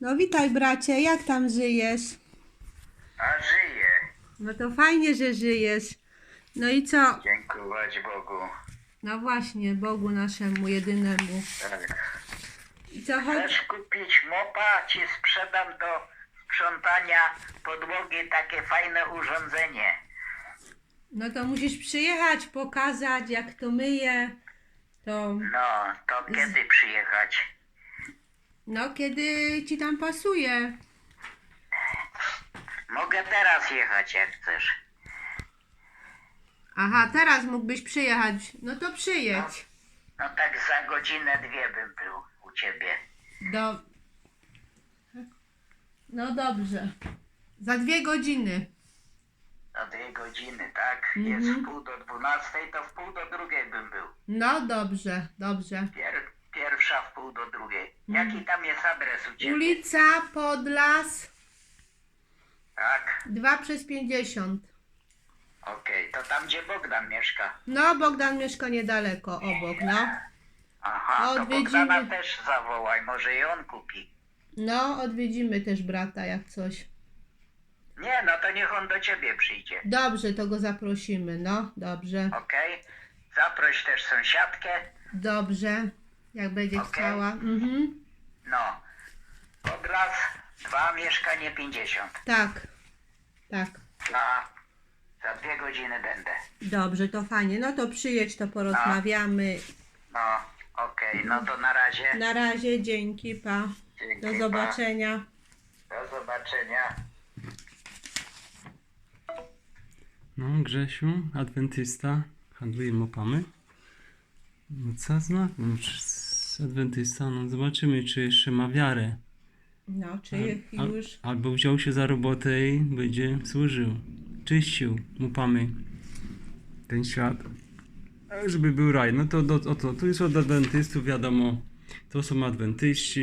No witaj bracie, jak tam żyjesz? A żyję. No to fajnie, że żyjesz. No i co? Dziękować Bogu. No właśnie, Bogu naszemu jedynemu. Tak. I co chodzi? Chcesz kupić mopa? Ci sprzedam do sprzątania podłogi takie fajne urządzenie. No to musisz przyjechać, pokazać jak to myje. To No, to kiedy przyjechać? No kiedy ci tam pasuje. Mogę teraz jechać jak chcesz. Aha, teraz mógłbyś przyjechać. No to przyjedź. No tak za godzinę dwie bym był u ciebie. Do... No dobrze. Za dwie godziny. Na dwie godziny, tak? Mhm. Jest w pół do dwunastej, to w pół do drugiej bym był. No dobrze, dobrze. Pier, pół do drugiej. Jaki tam jest adres u ciebie? Ulica Podlas Tak? 2 przez 50. Okej, to tam gdzie Bogdan mieszka. No, Bogdan mieszka niedaleko, obok, no. Aha, to Odwiedzimy. Bogdana też zawołaj, może i on kupi. No, odwiedzimy też brata jak coś. Nie, no to niech on do ciebie przyjdzie, Dobrze, to go zaprosimy, no, dobrze. okej? Zaproś też sąsiadkę, Dobrze, jak będzie Okej. chciała. Mhm. no. Podlas, dwa, mieszkanie 50. Tak, tak. Za, za dwie godziny będę. Dobrze, to fajnie. No to przyjedź, to porozmawiamy. No, okej, no to na razie. Na razie, dzięki, pa. Dzięki, Do pa. zobaczenia. Do zobaczenia. No, Grzesiu, adwentysta, handluje mopamy. No co zna? No, adwentysta, no zobaczymy, czy jeszcze ma wiarę. No, czy Al- już... albo wziął się za robotę i będzie służył, czyścił mopamy ten świat. A Żeby był raj, no to do, o to, tu jest od adwentystów, wiadomo, to są adwentyści,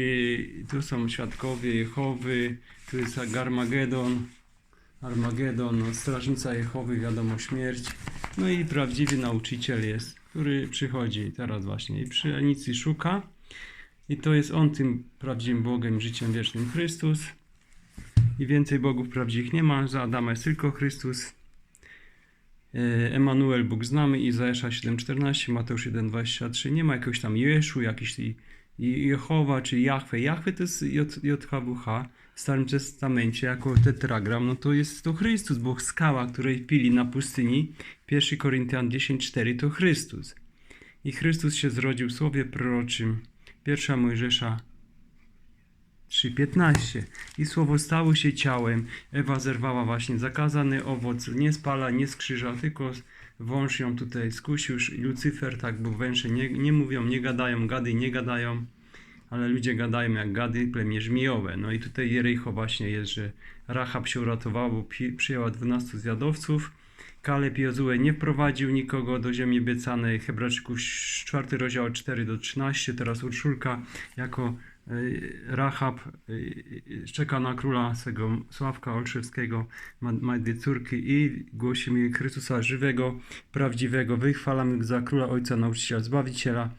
tu są świadkowie Jehowy, tu jest Armagedon, Armagedon, no, strażnica Jehowy, wiadomo, śmierć. No i prawdziwy nauczyciel jest, który przychodzi teraz właśnie i pszenicy szuka. I to jest on tym prawdziwym Bogiem, życiem wiecznym Chrystus. I więcej Bogów prawdziwych nie ma, za Adama jest tylko Chrystus. E, Emanuel, Bóg znamy, Izajasza 7,14, Mateusz 1,23. Nie ma jakiegoś tam Jeszu, i Jehowa czy Jahwe. Jahwe to jest JHWH w Starym Testamencie jako tetragram, no to jest to Chrystus, bo skała, której pili na pustyni, 1 Koryntian 10,4 to Chrystus. I Chrystus się zrodził w słowie proroczym. 1 Mojżesza 3,15 I słowo stało się ciałem. Ewa zerwała właśnie zakazany owoc, nie spala, nie skrzyża, tylko wąż ją tutaj skusił. Lucyfer, tak, bo węże nie, nie mówią, nie gadają, gady nie gadają, ale ludzie gadają jak gady, plemię żmijowe. No i tutaj Jericho właśnie jest, że Rahab się uratowała, bo przyjęła 12 zwiadowców. Kaleb Jozue nie wprowadził nikogo do ziemi obiecanej. Hebrajczyków 4 rozdział 4 do 13. Teraz Urszulka jako Rahab e, e, czeka na króla swego Sławka Olszewskiego, ma, ma dwie córki i głosimy Chrystusa żywego, prawdziwego. Wychwalamy go za króla Ojca, nauczyciela, Zbawiciela.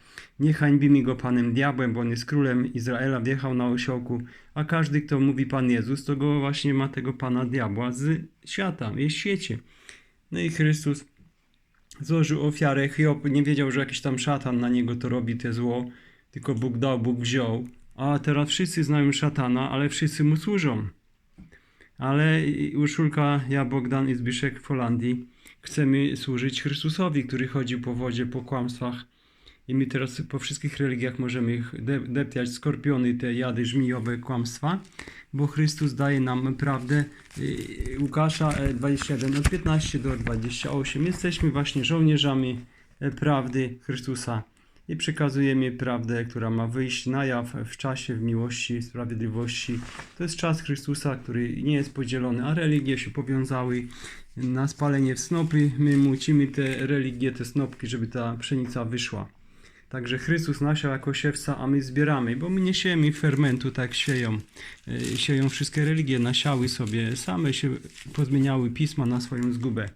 Nie hańbimy go Panem Diabłem, bo on jest królem Izraela, wjechał na osiołku, a każdy, kto mówi Pan Jezus, to go właśnie ma tego Pana Diabła z świata, jest w świecie. No i Chrystus złożył ofiarę. Hiob nie wiedział, że jakiś tam szatan na niego to robi te zło, tylko Bóg dał, Bóg wziął. A teraz wszyscy znają szatana, ale wszyscy mu służą. Ale Urszulka, ja, Bogdan i Zbyszek w Holandii chcemy służyć Chrystusowi, który chodził po wodzie, po kłamstwach. I my teraz po wszystkich religiach możemy ich de- deptać skorpiony, te jady żmijowe, kłamstwa, bo Chrystus daje nam prawdę. Łukasza e, 21 od 15 do 28. Jesteśmy właśnie żołnierzami e, prawdy Chrystusa i przekazujemy prawdę, która ma wyjść na jaw w czasie, w miłości, sprawiedliwości. To jest czas Chrystusa, który nie jest podzielony, a religie się powiązały na spalenie w snopy. My mucimy te religie, te snopki, żeby ta pszenica wyszła. Także Chrystus nasiał jako siewca, a my zbieramy, bo my nie siejemy fermentu, tak sieją. Yy, Sieją wszystkie religie, nasiały sobie, same się pozmieniały pisma na swoją zgubę.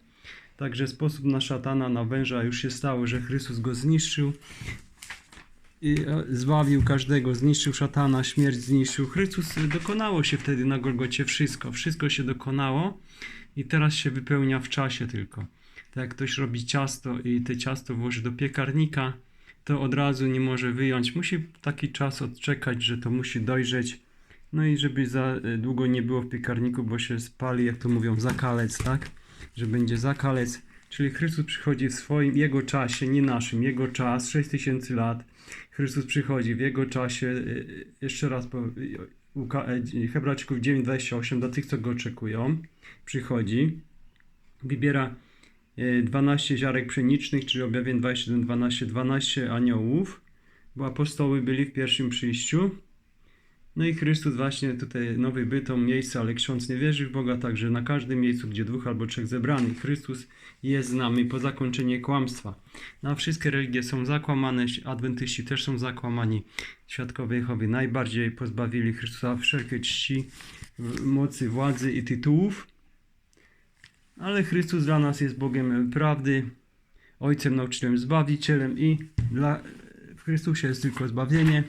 Także sposób na szatana, na węża już się stało, że Chrystus go zniszczył. I e, zbawił każdego, zniszczył szatana, śmierć zniszczył. Chrystus dokonało się wtedy na Golgocie wszystko. Wszystko się dokonało i teraz się wypełnia w czasie tylko. Tak jak ktoś robi ciasto i te ciasto włoży do piekarnika, to od razu nie może wyjąć. Musi taki czas odczekać, że to musi dojrzeć. No i żeby za e, długo nie było w piekarniku, bo się spali, jak to mówią, zakalec, tak? Że będzie zakalec. Czyli Chrystus przychodzi w swoim, Jego czasie, nie naszym, Jego czas, 6000 lat. Chrystus przychodzi w Jego czasie, e, jeszcze raz, po, Łuka- e, Hebrajczyków 9,28, dla tych, co Go oczekują, przychodzi, wybiera e, 12 ziarek pszenicznych, czyli objawień 21, 12, 12 aniołów, bo apostoły byli w pierwszym przyjściu. No i Chrystus właśnie tutaj nowy bytom miejsce, ale ksiądz nie wierzy w Boga, także na każdym miejscu, gdzie dwóch albo trzech zebranych, Chrystus jest z nami po zakończeniu kłamstwa. Na wszystkie religie są zakłamane, adwentyści też są zakłamani. Świadkowie Jehowy najbardziej pozbawili Chrystusa wszelkiej czci, mocy, władzy i tytułów. Ale Chrystus dla nas jest Bogiem prawdy, Ojcem, nauczycielem, Zbawicielem i dla, w Chrystusie jest tylko zbawienie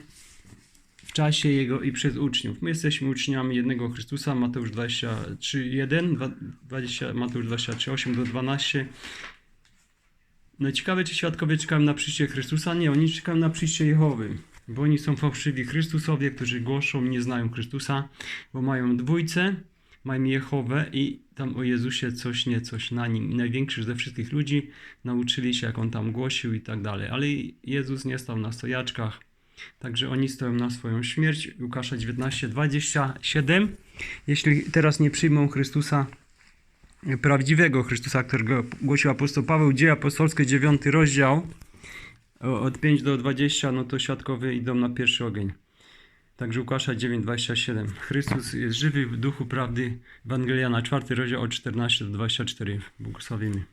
czasie Jego i przez uczniów. My jesteśmy uczniami jednego Chrystusa, Mateusz 23, 1, 20, Mateusz 23, 8 do 12. No ciekawe, czy świadkowie czekają na przyjście Chrystusa? Nie, oni czekają na przyjście Jehowy, bo oni są fałszywi Chrystusowie, którzy głoszą, nie znają Chrystusa, bo mają dwójcę, mają Jehowę i tam o Jezusie coś nie, coś na nim. Największy ze wszystkich ludzi nauczyli się, jak on tam głosił i tak dalej. Ale Jezus nie stał na stojaczkach, Także oni stoją na swoją śmierć. Łukasza 19, 27. Jeśli teraz nie przyjmą Chrystusa, prawdziwego Chrystusa, którego głosił apostoł Paweł, Dzieje Apostolskie, 9 rozdział, od 5 do 20, no to świadkowie idą na pierwszy ogień. Także Łukasza 9, 27. Chrystus jest żywy w duchu prawdy. Ewangeliana 4 rozdział od 14 do 24. Błogosławimy.